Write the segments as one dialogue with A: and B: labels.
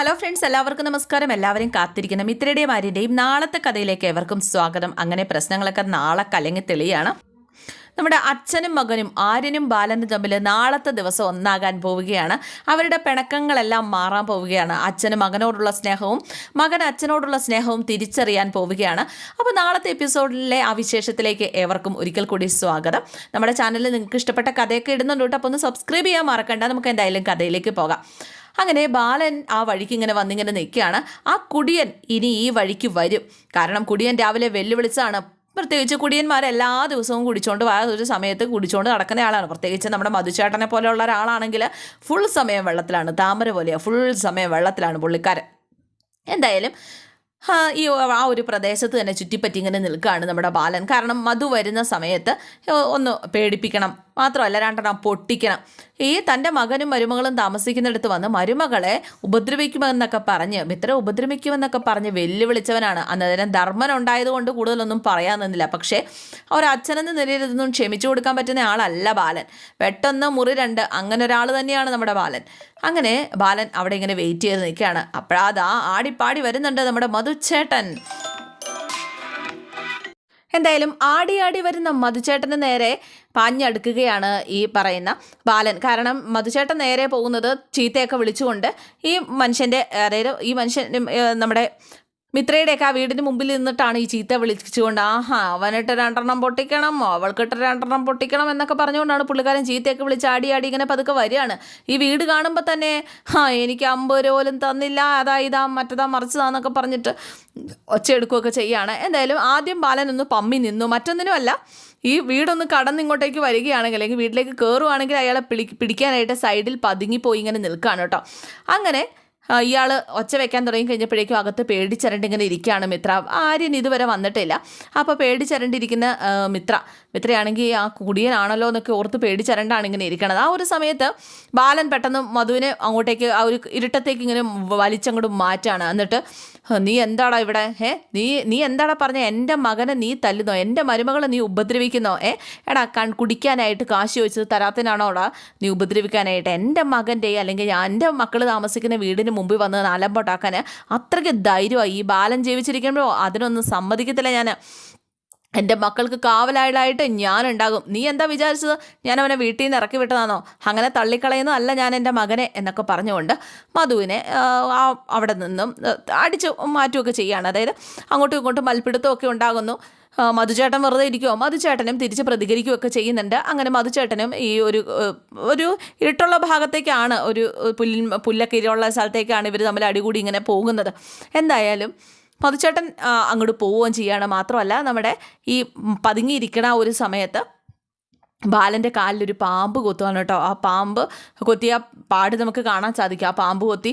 A: Hello friends എല്ലാവർക്കും നമസ്കാരം. എല്ലാവരും കാത്തിരിക്കുന്ന മിത്രയുടെയും ആര്യന്റെയും നാളത്തെ കഥയിലേക്ക് എവർക്കും സ്വാഗതം. അങ്ങനെ പ്രശ്നങ്ങളൊക്കെ നാളെ കലങ്ങി തെളിയാണ്. നമ്മുടെ അച്ഛനും മകനും ആര്യനും ബാലനും തമ്മിൽ നാളത്തെ ദിവസം ഒന്നാകാൻ പോവുകയാണ്. അവരുടെ പിണക്കങ്ങളെല്ലാം മാറാൻ പോവുകയാണ്. അച്ഛനും മകനോടുള്ള സ്നേഹവും മകൻ അച്ഛനോടുള്ള സ്നേഹവും തിരിച്ചറിയാൻ പോവുകയാണ്. അപ്പോൾ നാളത്തെ എപ്പിസോഡിലെ ആ വിശേഷത്തിലേക്ക് ഏവർക്കും ഒരിക്കൽ കൂടി സ്വാഗതം. നമ്മുടെ ചാനലിൽ നിങ്ങൾക്ക് ഇഷ്ടപ്പെട്ട കഥയൊക്കെ ഇടുന്നുണ്ട് അപ്പോൾ ഒന്ന് സബ്സ്ക്രൈബ് ചെയ്യാൻ മറക്കണ്ട. നമുക്ക് എന്തായാലും കഥയിലേക്ക് പോകാം. അങ്ങനെ ബാലൻ ആ വഴിക്ക് ഇങ്ങനെ വന്നിങ്ങനെ നിൽക്കുകയാണ്. ആ കുടിയൻ ഇനി ഈ വഴിക്ക് വരും. കാരണം കുടിയൻ രാവിലെ വെല്ലുവിളിച്ചാണ്. പ്രത്യേകിച്ച് കുടിയന്മാർ എല്ലാ ദിവസവും കുടിച്ചുകൊണ്ട് ആ ഒരു സമയത്ത് കുടിച്ചുകൊണ്ട് നടക്കുന്ന ആളാണ്. പ്രത്യേകിച്ച് നമ്മുടെ മധുചേട്ടനെ പോലെയുള്ള ഒരാളാണെങ്കിൽ ഫുൾ സമയം വെള്ളത്തിലാണ്. താമര പോലെയാണ് ഫുൾ സമയം വെള്ളത്തിലാണ് പുള്ളിക്കാരൻ. എന്തായാലും ഈ ആ ഒരു പ്രദേശത്ത് തന്നെ ചുറ്റിപ്പറ്റി ഇങ്ങനെ നിൽക്കുകയാണ് നമ്മുടെ ബാലൻ. കാരണം മധു വരുന്ന സമയത്ത് ഒന്ന് പേടിപ്പിക്കണം. മാത്രമല്ല രണ്ടെണ്ണം പൊട്ടിക്കണം. ഈ തന്റെ മകനും മരുമകളും താമസിക്കുന്നിടത്ത് വന്ന് മരുമകളെ ഉപദ്രവിക്കുമെന്നൊക്കെ പറഞ്ഞ് മിത്ര ഉപദ്രവിക്കുമെന്നൊക്കെ പറഞ്ഞ് വെല്ലുവിളിച്ചവനാണ്. അന്നേരം ധർമ്മൻ ഉണ്ടായതുകൊണ്ട് കൂടുതലൊന്നും പറയാൻ നിന്നില്ല. പക്ഷേ ഒരച്ഛനെന്ന നിലയിൽ ഇതൊന്നും ക്ഷമിച്ചു കൊടുക്കാൻ പറ്റുന്ന ആളല്ല ബാലൻ. പെട്ടെന്ന് മുറി രണ്ട്. അങ്ങനെ ഒരാൾ തന്നെയാണ് നമ്മുടെ ബാലൻ. അങ്ങനെ ബാലൻ അവിടെ ഇങ്ങനെ വെയിറ്റ് ചെയ്ത് നിൽക്കുകയാണ്. അപ്പോഴാതാ ആടിപ്പാടി വരുന്നുണ്ട് നമ്മുടെ മധുച്ചേട്ടൻ എന്തായാലും ആടി ആടി വരുന്ന മധുചേട്ടന് നേരെ പാഞ്ഞടുക്കുകയാണ് ഈ പറയുന്ന ബാലൻ. കാരണം മധുചേട്ടൻ നേരെ പോകുന്നത് ചീത്തയൊക്കെ വിളിച്ചുകൊണ്ട് ഈ മനുഷ്യന്റെ അതായത് ഈ മനുഷ്യൻ നമ്മുടെ മിത്രയുടെയൊക്കെ ആ വീടിന് മുമ്പിൽ നിന്നിട്ടാണ് ഈ ചീത്ത വിളിച്ചുകൊണ്ട് ആഹാ അവനിട്ട് രണ്ടെണ്ണം പൊട്ടിക്കണം അവൾക്കിട്ട് രണ്ടെണ്ണം പൊട്ടിക്കണം എന്നൊക്കെ പറഞ്ഞുകൊണ്ടാണ് പുള്ളിക്കാരൻ ചീത്തയൊക്കെ വിളിച്ച് ആടി ആടി ഇങ്ങനെ പതുക്കെ വരികയാണ്. ഈ വീട് കാണുമ്പോൾ തന്നെ ആ എനിക്ക് അമ്പത് രൂപ പോലും തന്നില്ല അതാ ഇതാ മറ്റതാ മറിച്ചതാന്നൊക്കെ പറഞ്ഞിട്ട് ഒച്ചയെടുക്കുകയൊക്കെ ചെയ്യുകയാണ് എന്തായാലും ആദ്യം ബാലൻ ഒന്ന് പമ്മി നിന്നു. മറ്റൊന്നിനുമല്ല ഈ വീടൊന്ന് കടന്ന് ഇങ്ങോട്ടേക്ക് വരികയാണെങ്കിൽ അല്ലെങ്കിൽ വീട്ടിലേക്ക് കയറുവാണെങ്കിൽ അയാളെ പിടി പിടിക്കാനായിട്ട് സൈഡിൽ പതുങ്ങിപ്പോയി ഇങ്ങനെ നിൽക്കുകയാണ് കേട്ടോ. അങ്ങനെ ഇയാൾ ഒച്ച വെക്കാൻ തുടങ്ങി കഴിഞ്ഞപ്പോഴേക്കും അകത്ത് പേടിച്ചരണ്ടിങ്ങനെ ഇരിക്കുകയാണ് മിത്ര. ആര്യൻ ഇതുവരെ വന്നിട്ടില്ല. അപ്പോൾ പേടിച്ചരണ്ടിരിക്കുന്ന മിത്ര മിത്രയാണെങ്കിൽ ആ കുടിയനാണല്ലോ എന്നൊക്കെ ഓർത്ത് പേടിച്ചരണ്ടാണ് ഇങ്ങനെ ഇരിക്കണത്. ആ ഒരു സമയത്ത് ബാലൻ പെട്ടെന്ന് മധുവിനെ അങ്ങോട്ടേക്ക് ആ ഒരു ഇരുട്ടത്തേക്ക് ഇങ്ങനെ വലിച്ചങ്ങോട്ട് മാറ്റാണ്. എന്നിട്ട് നീ എന്താടാ ഇവിടെ? ഏ നീ നീ എന്താടാ പറഞ്ഞ? എന്റെ മകനെ നീ തല്ലുന്നോ? എന്റെ മരുമകളെ നീ ഉപദ്രവിക്കുന്നോ? ഏ? എടാ കൺ കുടിക്കാനായിട്ട് കാശ് ചോദിച്ചത് തരാത്തിനാണോടാ നീ ഉപദ്രവിക്കാനായിട്ട്? എന്റെ മകന്റെ അല്ലെങ്കിൽ ഞാൻ എന്റെ മക്കൾ താമസിക്കുന്ന വീടിന് മുമ്പിൽ വന്ന് നാലമ്പോട്ടാക്കാൻ അത്രയ്ക്ക് ധൈര്യമായി ഈ ബാലൻ ജീവിച്ചിരിക്കുമ്പോൾ അതിനൊന്നും സമ്മതിക്കത്തില്ല ഞാൻ എന്റെ മക്കൾക്ക് കാവലായിട്ട് ഞാനുണ്ടാകും. നീ എന്താ വിചാരിച്ചത്? ഞാൻ അവനെ വീട്ടിൽ നിന്ന് ഇറക്കി വിട്ടതാണോ? അങ്ങനെ തള്ളിക്കളയുന്നു അല്ല ഞാൻ എന്റെ മകനെ എന്നൊക്കെ പറഞ്ഞുകൊണ്ട് മധുവിനെ അവിടെ നിന്നും അടിച്ചു മാറ്റുകയൊക്കെ ചെയ്യുകയാണ്. അതായത് അങ്ങോട്ടും ഇങ്ങോട്ടും മൽപ്പിടുത്തമൊക്കെ ഉണ്ടാകുന്നു. മധുചേട്ടൻ വെറുതെ ഇരിക്കുമോ മധുചേട്ടനും തിരിച്ച് പ്രതികരിക്കുകയൊക്കെ ചെയ്യുന്നുണ്ട്. അങ്ങനെ മധുചേട്ടനും ഈ ഒരു ഒരു ഇരുട്ടുള്ള ഭാഗത്തേക്കാണ് ഒരു പുല്ലിൻ പുല്ലൊക്കെ ഇരുള്ള സ്ഥലത്തേക്കാണ് ഇവർ തമ്മിൽ അടികൂടി ഇങ്ങനെ പോകുന്നത്. എന്തായാലും മധുചേട്ടൻ ആ, അങ്ങോട്ട് പോവുകയും ചെയ്യുകയാണ് മാത്രമല്ല നമ്മുടെ ഈ പതുങ്ങിയിരിക്കണ ഒരു സമയത്ത് ബാലന്റെ കാലിലൊരു പാമ്പ് കൊത്തുവാണ് കേട്ടോ. ആ പാമ്പ് കൊത്തിയ പാട് നമുക്ക് കാണാൻ സാധിക്കും. ആ പാമ്പ് കൊത്തി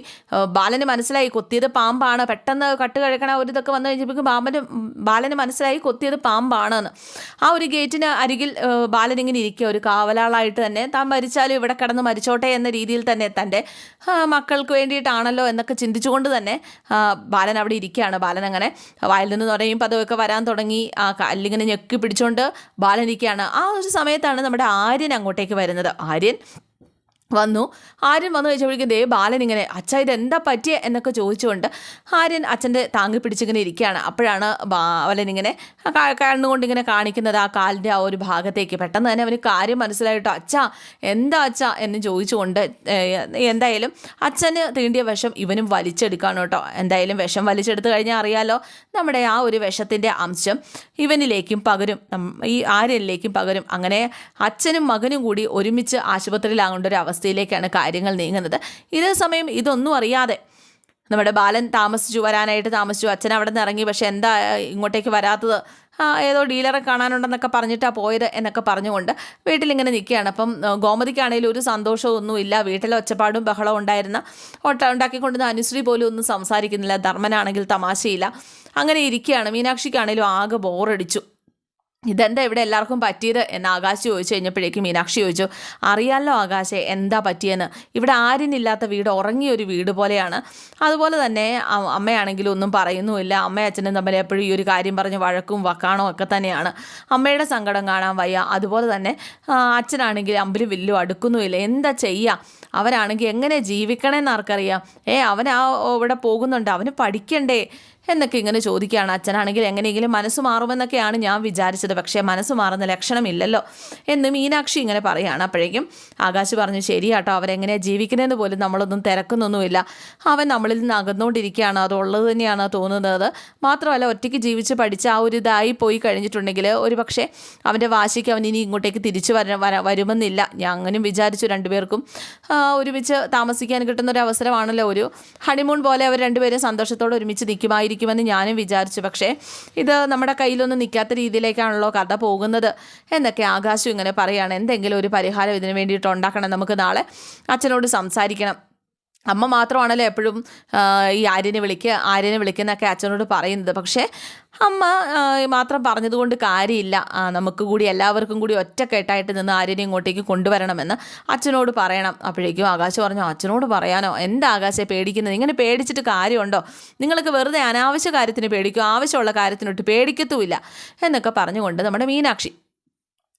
A: ബാലന് മനസ്സിലായി കൊത്തിയത് പാമ്പാണ്. പെട്ടെന്ന് കട്ട് കഴിക്കണ ഒരു ഇതൊക്കെ വന്നു കഴിഞ്ഞപ്പോഴേക്കും ബാമ്പന് ബാലന് മനസ്സിലായി കൊത്തിയത് പാമ്പാണെന്ന്. ആ ഒരു ഗേറ്റിന് അരികിൽ ബാലൻ ഇങ്ങനെ ഇരിക്കുക. ഒരു കാവലാളായിട്ട് തന്നെ താൻ മരിച്ചാലും ഇവിടെ കിടന്ന് മരിച്ചോട്ടെ എന്ന രീതിയിൽ തന്നെ തന്റെ മക്കൾക്ക് വേണ്ടിയിട്ടാണല്ലോ എന്നൊക്കെ ചിന്തിച്ചുകൊണ്ട് തന്നെ ബാലൻ അവിടെ ഇരിക്കുകയാണ്. ബാലൻ അങ്ങനെ വായിൽ നിന്ന് തുടങ്ങിയും പദവൊക്കെ വരാൻ തുടങ്ങി. ആ കല്ലിങ്ങനെ ഞെക്കി പിടിച്ചുകൊണ്ട് ബാലൻ ഇരിക്കുകയാണ്. ആ ഒരു സമയത്താണ് നമ്മുടെ ആര്യൻ അങ്ങോട്ടേക്ക് വരുന്നത്. ആര്യൻ വന്നു. ആര്യൻ വന്നു കഴിച്ചപ്പോഴേക്കും ദേ ബാലൻ ഇങ്ങനെ അച്ഛ ഇത് എന്താ പറ്റിയ? എന്നൊക്കെ ചോദിച്ചുകൊണ്ട് ആര്യൻ അച്ഛന്റെ താങ്ങി പിടിച്ചിങ്ങനെ ഇരിക്കുകയാണ്. അപ്പോഴാണ് ബാലൻ ഇങ്ങനെ കണ്ണുകൊണ്ട് ഇങ്ങനെ കാണിക്കുന്നത് ആ കാലിന്റെ ആ ഒരു ഭാഗത്തേക്ക്. പെട്ടെന്ന് തന്നെ അവന് കാര്യം മനസ്സിലായിട്ടോ? അച്ഛ എന്താ അച്ഛ? എന്ന് ചോദിച്ചുകൊണ്ട് എന്തായാലും അച്ഛന് തീണ്ടിയ വിഷം ഇവനും വലിച്ചെടുക്കാണ് കേട്ടോ. എന്തായാലും വിഷം വലിച്ചെടുത്ത് കഴിഞ്ഞാൽ അറിയാലോ നമ്മുടെ ആ ഒരു വിഷത്തിന്റെ അംശം ഇവനിലേക്കും പകരും. ഈ ആര്യനിലേക്കും പകരും. അങ്ങനെ അച്ഛനും മകനും കൂടി ഒരുമിച്ച് ആശുപത്രിയിലാകേണ്ട ഒരു അവസ്ഥയിലേക്കാണ് കാര്യങ്ങൾ നീങ്ങുന്നത്. ഇതേ സമയം ഇതൊന്നും അറിയാതെ നമ്മുടെ ബാലൻ താമസിച്ചു വരാനായിട്ട് താമസിച്ചു. അച്ഛൻ അവിടെ നിന്ന് ഇറങ്ങി. പക്ഷെ എന്താ ഇങ്ങോട്ടേക്ക് വരാത്തത്? ഏതോ ഡീലറെ കാണാനുണ്ടെന്നൊക്കെ പറഞ്ഞിട്ടാണ് പോയത് എന്നൊക്കെ പറഞ്ഞുകൊണ്ട് വീട്ടിലിങ്ങനെ നിൽക്കുകയാണ്. അപ്പം ഗോമതിക്കാണെങ്കിലും ഒരു സന്തോഷമൊന്നും ഇല്ല. വീട്ടിലെ ഒച്ചപ്പാടും ബഹളവും ഉണ്ടായിരുന്ന ഒട്ട ഉണ്ടാക്കിക്കൊണ്ടിരുന്ന അനുശ്രീ പോലും ഒന്നും സംസാരിക്കുന്നില്ല. ധർമ്മനാണെങ്കിൽ തമാശയില്ല. അങ്ങനെ ഇരിക്കുകയാണ്. മീനാക്ഷിക്കാണെങ്കിലും ആകെ ബോറടിച്ചു ഇതെന്താ ഇവിടെ എല്ലാവർക്കും പറ്റിയത് എന്ന് ആകാശ് ചോദിച്ചു കഴിഞ്ഞപ്പോഴേക്കും മീനാക്ഷി ചോദിച്ചു അറിയാമല്ലോ ആകാശെ എന്താ പറ്റിയെന്ന്? ഇവിടെ ആരിനില്ലാത്ത വീട് ഉറങ്ങിയ ഒരു വീട് പോലെയാണ്. അതുപോലെ തന്നെ അമ്മയാണെങ്കിലും ഒന്നും പറയുന്നുമില്ല. അമ്മയും അച്ഛനും തമ്മിൽ എപ്പോഴും ഈ ഒരു കാര്യം പറഞ്ഞ് വഴക്കും വക്കാണോ ഒക്കെ തന്നെയാണ്. അമ്മയുടെ സങ്കടം കാണാൻ വയ്യ. അതുപോലെ തന്നെ അച്ഛനാണെങ്കിൽ അമ്പിലും വില്ലും അടുക്കുന്നുമില്ല. എന്താ ചെയ്യുക അവനാണെങ്കിൽ എങ്ങനെ ജീവിക്കണമെന്ന് ആർക്കറിയാം? ഏ അവൻ ആ ഇവിടെ പോകുന്നുണ്ട് അവന് പഠിക്കണ്ടേ? എന്നൊക്കെ ഇങ്ങനെ ചോദിക്കുകയാണ്. അച്ഛനാണെങ്കിൽ എങ്ങനെയെങ്കിലും മനസ്സ് മാറുമെന്നൊക്കെയാണ് ഞാൻ വിചാരിച്ചത്. പക്ഷേ മനസ്സ് മാറുന്ന ലക്ഷണമില്ലല്ലോ എന്ന് മീനാക്ഷി ഇങ്ങനെ പറയുകയാണ്. അപ്പോഴേക്കും ആകാശ് പറഞ്ഞു ശരിയാട്ടോ അവരെങ്ങനെയാണ് ജീവിക്കുന്നതെന്ന് പോലും നമ്മളൊന്നും തിരക്കുന്നൊന്നുമില്ല. അവൻ നമ്മളിൽ നിന്ന് അകന്നുകൊണ്ടിരിക്കുകയാണ്. അതുള്ളത് തന്നെയാണ് തോന്നുന്നത്. മാത്രമല്ല ഒറ്റയ്ക്ക് ജീവിച്ച് പഠിച്ച ആ ഒരു ഇതായി പോയി കഴിഞ്ഞിട്ടുണ്ടെങ്കിൽ ഒരു പക്ഷേ അവന്റെ വാശിക്ക് അവൻ ഇനി ഇങ്ങോട്ടേക്ക് തിരിച്ചു വര വര വരുമെന്നില്ല. ഞാൻ അങ്ങനെയും വിചാരിച്ചു രണ്ടുപേർക്കും. ഒരുമിച്ച് താമസിക്കാൻ കിട്ടുന്ന ഒരു അവസരമാണല്ലോ ഒരു ഹണിമൂൺ പോലെ അവർ രണ്ടുപേരും സന്തോഷത്തോടെ ഒരുമിച്ച് നിൽക്കുമായിരിക്കുമെന്ന് ഞാനും വിചാരിച്ചു. പക്ഷേ ഇത് നമ്മുടെ കയ്യിലൊന്നും നിൽക്കാത്ത രീതിയിലേക്കാണല്ലോ കഥ പോകുന്നത് എന്നൊക്കെ ആകാശം ഇങ്ങനെ പറയുകയാണ് എന്തെങ്കിലും ഒരു പരിഹാരം ഇതിന് വേണ്ടിയിട്ട് ഉണ്ടാക്കണം. നമുക്ക് നാളെ അച്ഛനോട് സംസാരിക്കണം. അമ്മ മാത്രമാണല്ലോ എപ്പോഴും ഈ ആര്യനെ വിളിക്കുക ആര്യനെ വിളിക്കുന്നൊക്കെ അച്ഛനോട് പറയുന്നത്. പക്ഷേ അമ്മ മാത്രം പറഞ്ഞതുകൊണ്ട് കാര്യമില്ല. നമുക്ക് കൂടി എല്ലാവർക്കും കൂടി ഒറ്റക്കെട്ടായിട്ട് നിന്ന് ആര്യനെ ഇങ്ങോട്ടേക്ക് കൊണ്ടുവരണമെന്ന് അച്ഛനോട് പറയണം. അപ്പോഴേക്കും ആകാശ് പറഞ്ഞു അച്ഛനോട് പറയാനോ? എന്താ ആകാശെ പേടിക്കുന്നത്? ഇങ്ങനെ പേടിച്ചിട്ട് കാര്യമുണ്ടോ? നിങ്ങൾക്ക് വെറുതെ അനാവശ്യ കാര്യത്തിന് പേടിക്കും. ആവശ്യമുള്ള കാര്യത്തിനൊട്ട് പേടിക്കത്തുമില്ല. എന്നൊക്കെ പറഞ്ഞുകൊണ്ട് നമ്മുടെ മീനാക്ഷി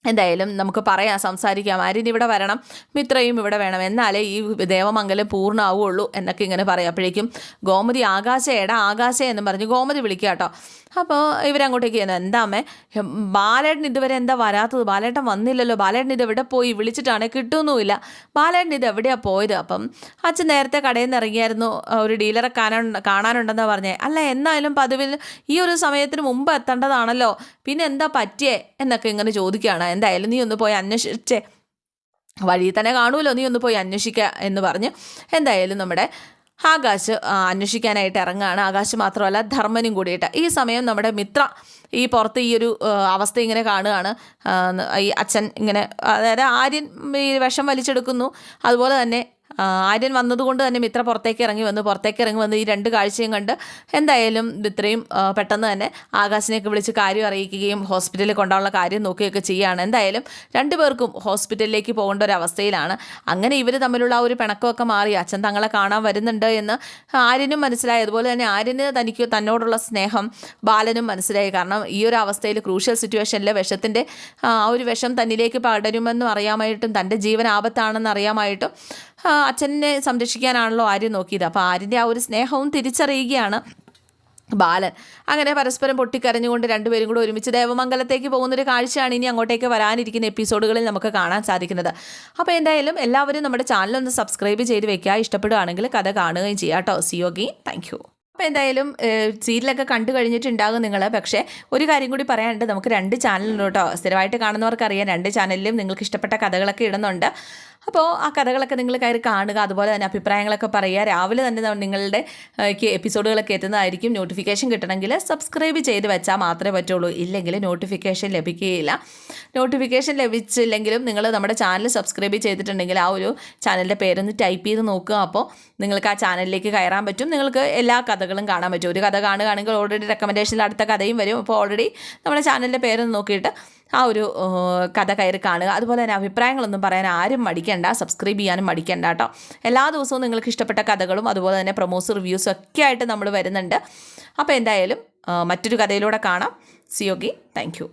A: എന്തായാലും നമുക്ക് പറയാം സംസാരിക്കാം. ആര്യൻ ഇവിടെ വരണം മിത്രയും ഇവിടെ വേണം. എന്നാലേ ഈ ദേവമംഗലം പൂർണമാവുള്ളൂ എന്നൊക്കെ ഇങ്ങനെ പറയാം. അപ്പോഴേക്കും ഗോമതി ആകാശ എടാ ആകാശ എന്നും പറഞ്ഞ് ഗോമതി വിളിക്കുക കേട്ടോ. അപ്പോൾ ഇവരങ്ങോട്ടേക്ക് ചെയ്യുന്നത് എന്താ അമ്മേ? ബാലേട്ടൻ ഇതുവരെ എന്താ വരാത്തത്? ബാലേട്ടൻ വന്നില്ലല്ലോ. ബാലേട്ടൻ ഇത് എവിടെ പോയി? വിളിച്ചിട്ടാണെങ്കിൽ കിട്ടുന്നുമില്ല. ബാലേട്ടൻ ഇത് എവിടെയാണ് പോയത്? അപ്പം അച്ഛൻ നേരത്തെ കടയിൽ നിന്ന് ഇറങ്ങിയായിരുന്നു ഒരു ഡീലറെ കാണാൻ കാണാനുണ്ടെന്ന് പറഞ്ഞേ. അല്ല എന്നായാലും പതിവിൽ ഈ ഒരു സമയത്തിന് മുമ്പ് എത്തേണ്ടതാണല്ലോ. പിന്നെ എന്താ പറ്റിയേ? എന്നൊക്കെ ഇങ്ങനെ ചോദിക്കുകയാണ്. എന്തായാലും നീ ഒന്ന് പോയി അന്വേഷിച്ചേ. വഴി തന്നെ കാണുമല്ലോ. നീ ഒന്ന് പോയി അന്വേഷിക്കുക എന്ന് പറഞ്ഞ്. എന്തായാലും നമ്മുടെ ആകാശ് അന്വേഷിക്കാനായിട്ട് ഇറങ്ങുകയാണ് ആകാശ് മാത്രമല്ല ധർമ്മനും കൂടിയിട്ട്. ഈ സമയം നമ്മുടെ മിത്ര ഈ പുറത്ത് ഈ ഒരു അവസ്ഥ ഇങ്ങനെ കാണുകയാണ്. ഈ അച്ഛൻ ഇങ്ങനെ അതായത് ആര്യൻ ഈ വിഷം വലിച്ചെടുക്കുന്നു. അതുപോലെ തന്നെ ആര്യൻ വന്നതുകൊണ്ട് തന്നെ മിത്ര പുറത്തേക്ക് ഇറങ്ങി വന്നു. പുറത്തേക്ക് ഇറങ്ങി വന്ന് ഈ രണ്ട് കാഴ്ചയും കണ്ട് എന്തായാലും ഇത്രയും പെട്ടെന്ന് തന്നെ ആകാശിനെയൊക്കെ വിളിച്ച് കാര്യം അറിയിക്കുകയും ഹോസ്പിറ്റലിൽ കൊണ്ടുള്ള കാര്യം നോക്കുകയൊക്കെ ചെയ്യുകയാണ്. എന്തായാലും രണ്ടുപേർക്കും ഹോസ്പിറ്റലിലേക്ക് പോകേണ്ട ഒരു അവസ്ഥയിലാണ്. അങ്ങനെ ഇവർ തമ്മിലുള്ള ആ ഒരു പിണക്കമൊക്കെ മാറി. അച്ഛൻ തങ്ങളെ കാണാൻ വരുന്നുണ്ട് എന്ന് ആര്യനും മനസ്സിലായി. അതുപോലെ തന്നെ ആര്യന് തനിക്ക് തന്നോടുള്ള സ്നേഹം ബാലനും മനസ്സിലായി. കാരണം ഈ ഒരു അവസ്ഥയിൽ ക്രൂഷ്യൽ സിറ്റുവേഷനിൽ വിഷത്തിന്റെ ആ ഒരു വിഷം തന്നിലേക്ക് പടരുമെന്നും അറിയാമായിട്ടും തന്റെ ജീവൻ ആപത്താണെന്ന് അറിയാമായിട്ടും അച്ഛനെ സംരക്ഷിക്കാനാണല്ലോ ആര്യ നോക്കിയത്. അപ്പോൾ ആര്യന്റെ ആ ഒരു സ്നേഹവും തിരിച്ചറിയുകയാണ് ബാലൻ. അങ്ങനെ പരസ്പരം പൊട്ടിക്കരഞ്ഞുകൊണ്ട് രണ്ടുപേരും കൂടെ ഒരുമിച്ച് ദേവമംഗലത്തേക്ക് പോകുന്നൊരു കാഴ്ചയാണ് ഇനി അങ്ങോട്ടേക്ക് വരാനിരിക്കുന്ന എപ്പിസോഡുകളിൽ നമുക്ക് കാണാൻ സാധിക്കുന്നത്. അപ്പോൾ എന്തായാലും എല്ലാവരും നമ്മുടെ ചാനൽ ഒന്ന് സബ്സ്ക്രൈബ് ചെയ്ത് വെക്കുക. ഇഷ്ടപ്പെടുകയാണെങ്കിൽ കഥ കാണുകയും ചെയ്യാം കേട്ടോ. സി യോഗി താങ്ക് അപ്പോൾ എന്തായാലും സീരിയലൊക്കെ കണ്ടു കഴിഞ്ഞിട്ടുണ്ടാകും നിങ്ങൾ പക്ഷേ ഒരു കാര്യം കൂടി പറയാനുണ്ട്. നമുക്ക് രണ്ട് ചാനലുണ്ട് കേട്ടോ. സ്ഥിരമായിട്ട് കാണുന്നവർക്കറിയാം. രണ്ട് ചാനലിലും നിങ്ങൾക്ക് ഇഷ്ടപ്പെട്ട കഥകളൊക്കെ ഇടുന്നുണ്ട്. അപ്പോൾ ആ കഥകളൊക്കെ നിങ്ങൾ കയറി കാണുക അതുപോലെ തന്നെ അഭിപ്രായങ്ങളൊക്കെ പറയുക. രാവിലെ തന്നെ നിങ്ങളുടെ എപ്പിസോഡുകളൊക്കെ എത്തുന്നതായിരിക്കും. നോട്ടിഫിക്കേഷൻ കിട്ടണമെങ്കിൽ സബ്സ്ക്രൈബ് ചെയ്ത് വെച്ചാൽ മാത്രമേ പറ്റുള്ളൂ. ഇല്ലെങ്കിൽ നോട്ടിഫിക്കേഷൻ ലഭിക്കുകയില്ല. നോട്ടിഫിക്കേഷൻ ലഭിച്ചില്ലെങ്കിലും നിങ്ങൾ നമ്മുടെ ചാനൽ സബ്സ്ക്രൈബ് ചെയ്തിട്ടുണ്ടെങ്കിൽ ആ ഒരു ചാനലിന്റെ പേരൊന്ന് ടൈപ്പ് ചെയ്ത് നോക്കുക. അപ്പോൾ നിങ്ങൾക്ക് ആ ചാനലിലേക്ക് കയറാൻ പറ്റും. നിങ്ങൾക്ക് എല്ലാ കഥകളും കാണാൻ പറ്റും. ഒരു കഥ കാണുകയാണെങ്കിൽ ഓൾറെഡി റെക്കമെൻഡേഷനിൽ അടുത്ത കഥയും വരും. അപ്പോൾ ഓൾറെഡി നമ്മുടെ ചാനലിന്റെ പേരൊന്ന് നോക്കിയിട്ട് ആ ഒരു കഥ കയറി കാണുക. അതുപോലെ തന്നെ അഭിപ്രായങ്ങളൊന്നും പറയാൻ ആരും മടിക്കേണ്ട. സബ്സ്ക്രൈബ് ചെയ്യാനും മടിക്കേണ്ട കേട്ടോ. എല്ലാ ദിവസവും നിങ്ങൾക്ക് ഇഷ്ടപ്പെട്ട കഥകളും അതുപോലെ തന്നെ പ്രൊമോസ് റിവ്യൂസും ഒക്കെ ആയിട്ട് നമ്മൾ വരുന്നുണ്ട്. അപ്പോൾ എന്തായാലും മറ്റൊരു കഥയിലൂടെ കാണാം. സിയോഗി താങ്ക്